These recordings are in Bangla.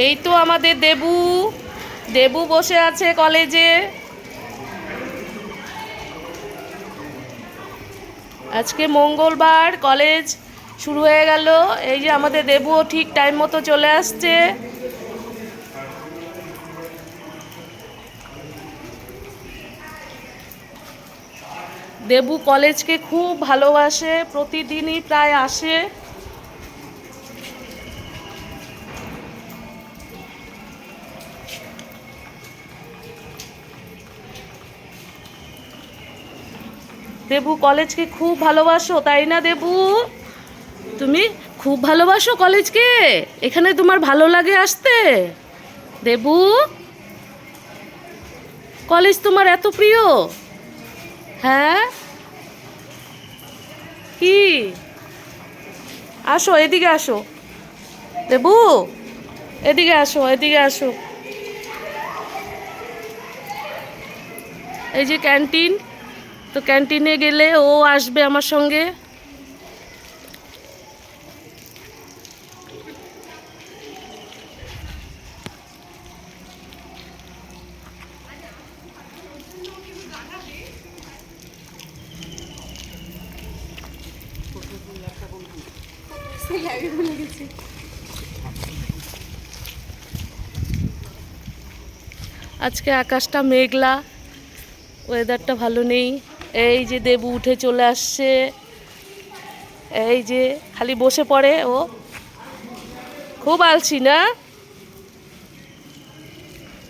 এই তো আমাদের দেবু। দেবু বসে আছে কলেজে। আজকে মঙ্গলবার, কলেজ শুরু হয়ে গেল। এই যে আমাদের দেবুও ঠিক টাইম মতো চলে আসছে। দেবু কলেজকে খুব ভালোবাসে, প্রতিদিনই প্রায় আসে। দেবু কলেজকে খুব ভালোবাসো, তাই না দেবু? তুমি খুব ভালোবাসো কলেজকে? এখানে তোমার ভালো লাগে আসতে? দেবু? কলেজ তোমার এত প্রিয়? হ্যাঁ? কি? আসো, এদিকে আসো। দেবু? এদিকে আসো এদিকে আসো। এই যে ক্যান্টিন। তো ক্যান্টিনে গেলে ও আসবে আমার সঙ্গে। আজকে আকাশটা মেঘলা ওয়েদারটা ভালো নেই। এই যে দেবু উঠে চলে আসছে। এই যে খালি বসে পড়ে ও। খুব আলছি না?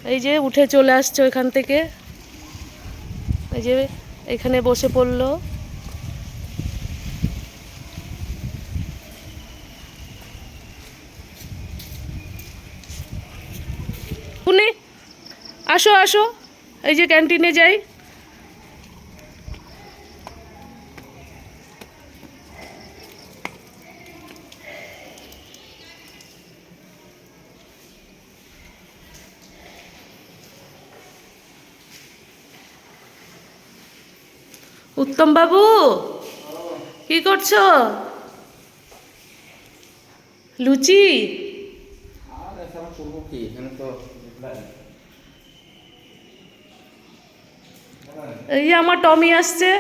এই যে উঠে চলে আসছে ওইখান থেকে। এই যে এখানে বসে পড়ল। আসো আসো। এই যে ক্যান্টিনে যাই। উত্তম বাবু, কি করছ? লুচি? এই আমার টমি আসছে।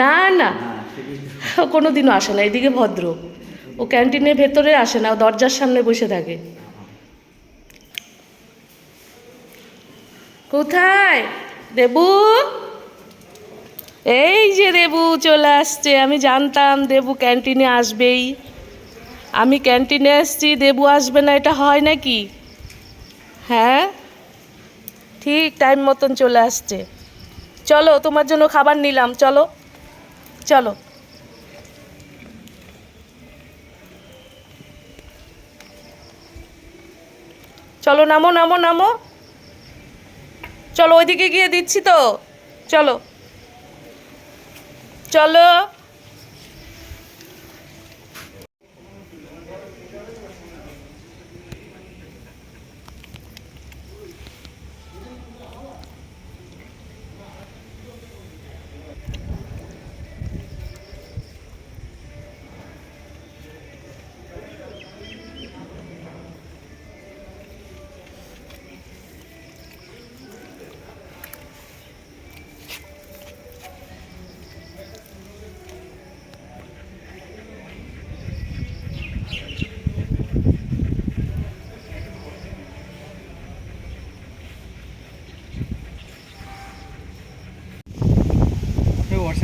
না না। কোনো দিনও আসে না, এদিকে ভদ্র। ও ক্যান্টিনের ভেতরে আসে না দরজার সামনে বসে থাকে। কোথায়? দেবু? এই যে দেবু চলে আসছে, আমি জানতাম দেবু ক্যান্টিনে আসবেই। আমি ক্যান্টিনে এসছি, দেবু আসবে না, এটা হয় নাকি? হ্যাঁ? ঠিক টাইম মতন চলে আসছে। চলো, তোমার জন্য খাবার নিলাম, চলো। চলো। চলো, নামো নামো নামো। চলো ওইদিকে গিয়ে দিচ্ছি তো। চলো। চলো।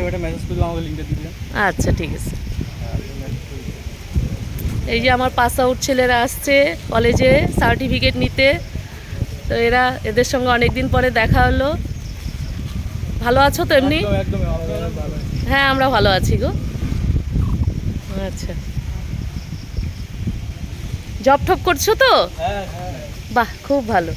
হোয়াটসঅ্যাপে একটা মেসেজ করলাম আমাকে লিঙ্কটা দিলে আচ্ছা ঠিক আছে। এই যে আমার পাস আউট ছেলেরা আসছে কলেজে সার্টিফিকেট নিতে। তো এরা এদের সঙ্গে অনেক দিন পরে দেখা হলো। ভালো আছো তো এমনি? হ্যাঁ আমরা ভালো আছি গো। আচ্ছা। জব টপ করছ তো? হ্যাঁ হ্যাঁ। বাহ খুব ভালো।